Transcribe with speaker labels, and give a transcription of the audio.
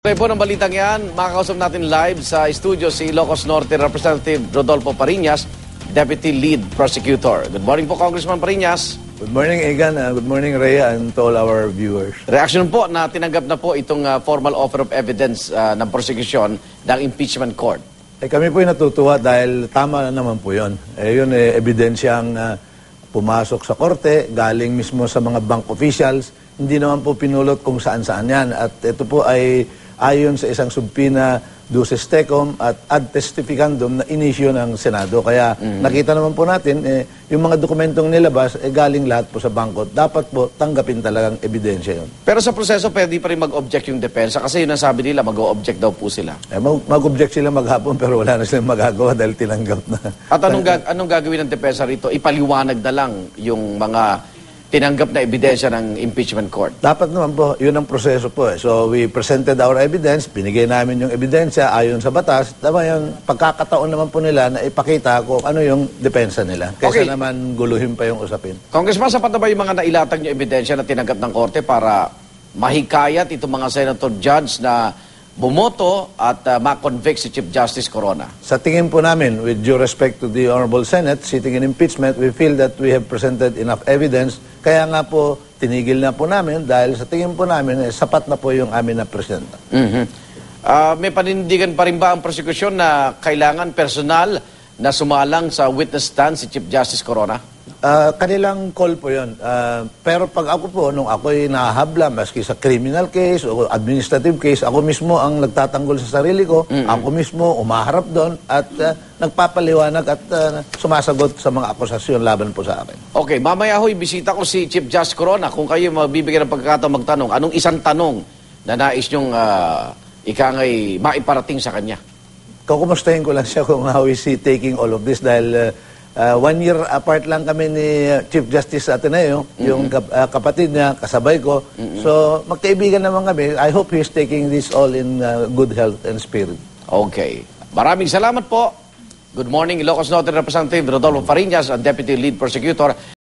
Speaker 1: Tuloy po ng balitang yan, makakausap natin live sa studio si Ilocos Norte Representative Rodolfo Pariñas, Deputy Lead Prosecutor. Good morning po, Congressman Pariñas.
Speaker 2: Good morning, Egan. Uh, good morning, Rhea, and to all our viewers.
Speaker 1: Reaction po na tinanggap na po itong uh, formal offer of evidence uh, ng prosecution ng impeachment court.
Speaker 2: Eh, kami po natutuwa dahil tama na naman po yun. Eh, yun eh, ebidensyang uh, pumasok sa korte, galing mismo sa mga bank officials. Hindi naman po pinulot kung saan-saan yan. At ito po ay ayon sa isang subpina duces tecum at ad testificandum na inisyo ng Senado. Kaya nakita naman po natin, eh, yung mga dokumentong nilabas, eh, galing lahat po sa bangkot. Dapat po tanggapin talagang ebidensya yun.
Speaker 1: Pero sa proseso, pwede pa rin mag-object yung depensa kasi yun ang sabi nila, mag-object daw po sila.
Speaker 2: Eh, mag- mag-object sila maghapon pero wala na silang magagawa dahil tinanggap na.
Speaker 1: At anong, gag- anong gagawin ng depensa rito? Ipaliwanag na lang yung mga tinanggap na ebidensya ng impeachment court.
Speaker 2: Dapat naman po, yun ang proseso po. Eh. So we presented our evidence, binigay namin yung ebidensya ayon sa batas. Tama yung pagkakataon naman po nila na ipakita kung ano yung depensa nila. Kaysa
Speaker 1: Okay.
Speaker 2: naman guluhin pa yung usapin.
Speaker 1: Congressman, sapat na ba yung mga nailatag niyo ebidensya na tinanggap ng korte para mahikayat itong mga senator judge na bumoto at uh, makonvict si Chief Justice Corona?
Speaker 2: Sa tingin po namin, with due respect to the Honorable Senate, sitting in impeachment, we feel that we have presented enough evidence. Kaya nga po, tinigil na po namin dahil sa tingin po namin, eh, sapat na po yung amin na presenta.
Speaker 1: Mhm. Ah, may panindigan pa rin ba ang prosecution na kailangan personal na sumalang sa witness stand si Chief Justice Corona?
Speaker 2: Ah, kanilang call po yun. Ah, pero pag ako po, nung ako'y nahabla, maski sa criminal case o administrative case, ako mismo ang nagtatanggol sa sarili ko. Ako mismo umaharap doon at ah, nagpapaliwanag at ah, sumasagot sa mga akusasyon laban po sa akin.
Speaker 1: Okay, mamaya ho'y bisita ko si Chief Justice Corona. Kung kayo mabibigyan ng pagkakataon magtanong, anong isang tanong na nais niyong uh, ikangay maiparating sa kanya?
Speaker 2: Kukumustahin ko lang siya kung how is he taking all of this dahil ah, ah, one year apart lang kami ni Chief Justice Ateneo, yung kap- ah, kapatid niya, kasabay ko. So magkaibigan naman kami. I hope he's taking this all in ah, good health and spirit.
Speaker 1: Okay. Maraming salamat po. Good morning, Ilocos Norte Representative Rodolfo Fariñas, ang Deputy Lead Prosecutor.